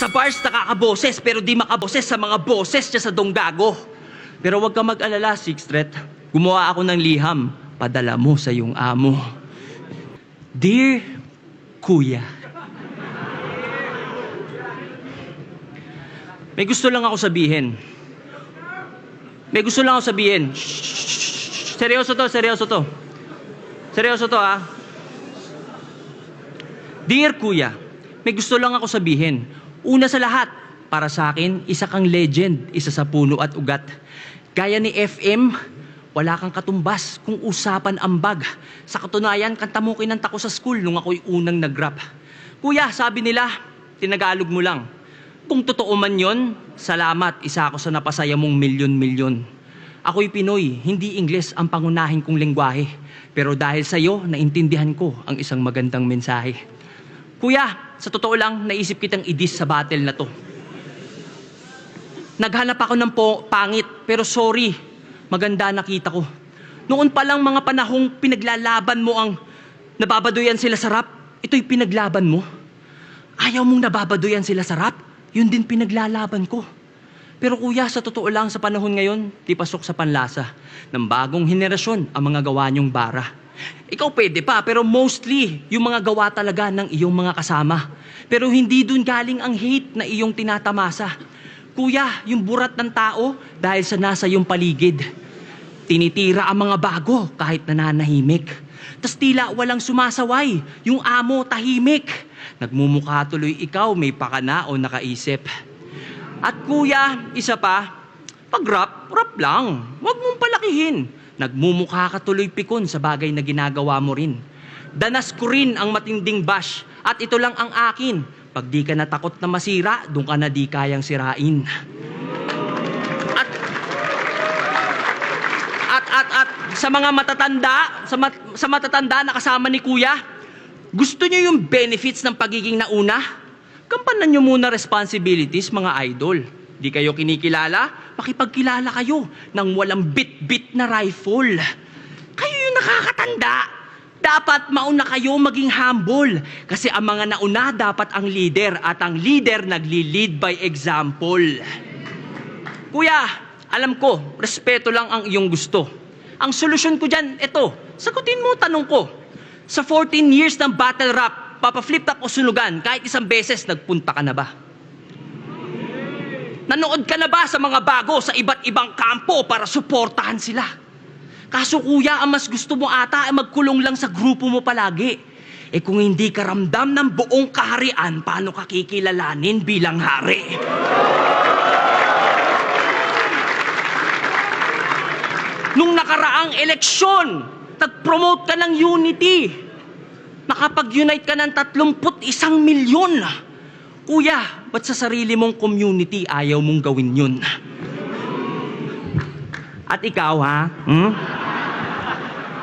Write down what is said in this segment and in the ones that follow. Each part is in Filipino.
Sa bars nakakaboses pero di makaboses sa mga boses niya sa donggago. Pero huwag ka mag-alala, Sixth Threat. Gumawa ako ng liham. Padala mo sa iyong amo. Dear Kuya. May gusto lang ako sabihin. May gusto lang ako sabihin. Shh, seryoso to, seryoso to. Seryoso to ah. Dear Kuya, may gusto lang ako sabihin. Una sa lahat, para sa akin, isa kang legend, isa sa puno at ugat. Gaya ni FM, wala kang katumbas kung usapan ang bag. Sa katunayan, kanta mo kinanta ko sa school nung ako'y unang nag-rap. Kuya, sabi nila, tinagalog mo lang. Kung totoo man yon, salamat, isa ako sa napasaya mong milyon-milyon. Ako'y Pinoy, hindi Ingles ang pangunahin kong lengguwahe. Pero dahil sa'yo, naintindihan ko ang isang magandang mensahe. Kuya, sa totoo lang, naisip kitang idis sa battle na to. Naghanap ako ng po- pangit, pero sorry, maganda nakita ko. Noon pa lang mga panahong pinaglalaban mo ang nababadoyan sila sa rap, ito'y pinaglaban mo. Ayaw mong nababadoyan sila sa rap, yun din pinaglalaban ko. Pero kuya, sa totoo lang sa panahon ngayon, di pasok sa panlasa ng bagong henerasyon ang mga gawa niyong bara. Ikaw pwede pa, pero mostly, yung mga gawa talaga ng iyong mga kasama. Pero hindi dun galing ang hate na iyong tinatamasa. Kuya, yung burat ng tao dahil sa nasa iyong paligid. Tinitira ang mga bago kahit nananahimik. Tas tila walang sumasaway, yung amo tahimik. Nagmumukha tuloy ikaw may pakana o nakaisip. At kuya, isa pa, pag rap, rap lang. Huwag mong palakihin. Nagmumukha ka tuloy pikon sa bagay na ginagawa mo rin. Danas ko rin ang matinding bash at ito lang ang akin. Pag di ka natakot na masira, doon ka na di kayang sirain. At at at at sa mga matatanda, sa, mat- sa matatanda na kasama ni Kuya, gusto niyo yung benefits ng pagiging nauna? Kampanan niyo muna responsibilities, mga idol. Di kayo kinikilala? Makipagkilala kayo ng walang bit-bit na rifle. Kayo yung nakakatanda. Dapat mauna kayo maging humble. Kasi ang mga nauna dapat ang leader at ang leader nagli-lead by example. Kuya, alam ko, respeto lang ang iyong gusto. Ang solusyon ko dyan, ito, sagutin mo tanong ko. Sa 14 years ng battle rap, papa-flip top o sunugan, kahit isang beses, nagpunta ka na ba? Nanood ka na ba sa mga bago sa iba't ibang kampo para suportahan sila? Kaso kuya, ang mas gusto mo ata ay magkulong lang sa grupo mo palagi. Eh kung hindi ka ramdam ng buong kaharian, paano ka kikilalanin bilang hari? Nung nakaraang eleksyon, nag-promote ka ng unity. Nakapag-unite ka ng 31 milyon. Kuya, ba't sa sarili mong community ayaw mong gawin yun? At ikaw, ha? Hmm?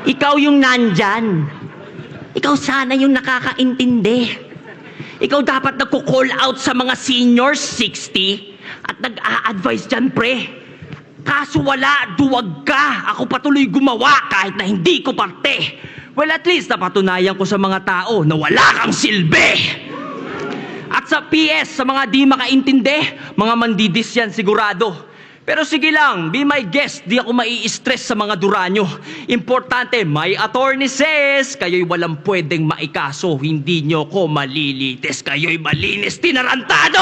Ikaw yung nandyan. Ikaw sana yung nakakaintindi. Ikaw dapat nagko-call out sa mga seniors 60 at nag-a-advise dyan, pre. Kaso wala, duwag ka. Ako patuloy gumawa kahit na hindi ko parte. Well, at least napatunayan ko sa mga tao na wala kang silbi. Sa PS, sa mga di makaintindi, mga mandidis yan sigurado. Pero sige lang, be my guest, di ako mai-stress sa mga duranyo. Importante, my attorney says, kayo'y walang pwedeng maikaso, hindi nyo ko malilites, kayo'y malinis tinarantado!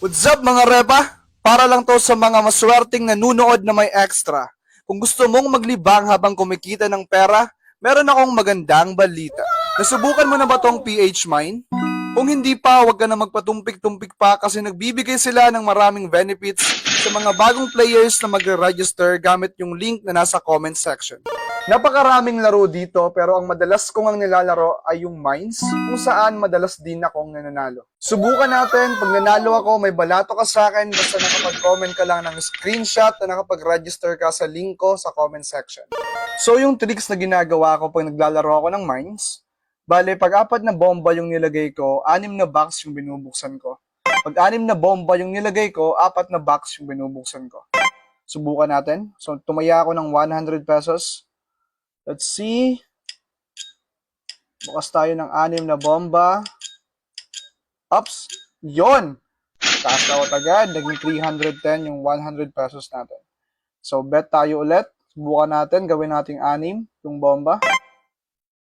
What's up mga repa? Para lang to sa mga maswerteng nanunood na may extra. Kung gusto mong maglibang habang kumikita ng pera, meron akong magandang balita. Nasubukan mo na ba tong PH Mine? Kung hindi pa, huwag ka na magpatumpik-tumpik pa kasi nagbibigay sila ng maraming benefits sa mga bagong players na magre-register gamit yung link na nasa comment section. Napakaraming laro dito pero ang madalas kong ang nilalaro ay yung mines kung saan madalas din akong nananalo. Subukan natin, pag nanalo ako, may balato ka sa akin basta nakapag-comment ka lang ng screenshot na nakapag-register ka sa link ko sa comment section. So yung tricks na ginagawa ko pag naglalaro ako ng mines, bale pag apat na bomba yung nilagay ko, anim na box yung binubuksan ko. Pag anim na bomba yung nilagay ko, apat na box yung binubuksan ko. Subukan natin. So, tumaya ako ng 100 pesos. Let's see. Bukas tayo ng anim na bomba. Ups. Yon! Taas out agad. Naging 310 yung 100 pesos natin. So, bet tayo ulit. Subukan natin. Gawin nating anim yung bomba.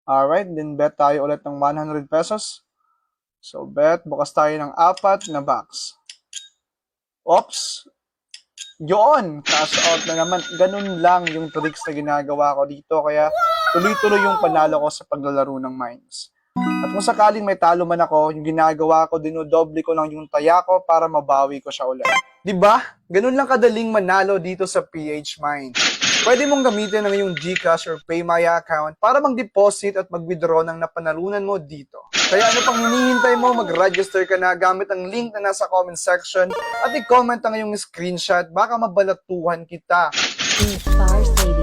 Alright. Then, bet tayo ulit ng 100 pesos. So, bet. Bukas tayo ng apat na box. Oops. Yon! Taas out na naman. Ganun lang yung tricks na ginagawa ko dito. Kaya, tuloy-tuloy yung panalo ko sa paglalaro ng mines. At kung sakaling may talo man ako, yung ginagawa ko, dinodoble ko lang yung taya ko para mabawi ko siya ulit. ba? Ganun lang kadaling manalo dito sa PH Mine. Pwede mong gamitin ang iyong GCash or PayMaya account para mag-deposit at mag-withdraw ng napanalunan mo dito. Kaya ano pang hinihintay mo, mag-register ka na gamit ang link na nasa comment section at i-comment ang iyong screenshot, baka mabalatuhan kita. Bar Stadium.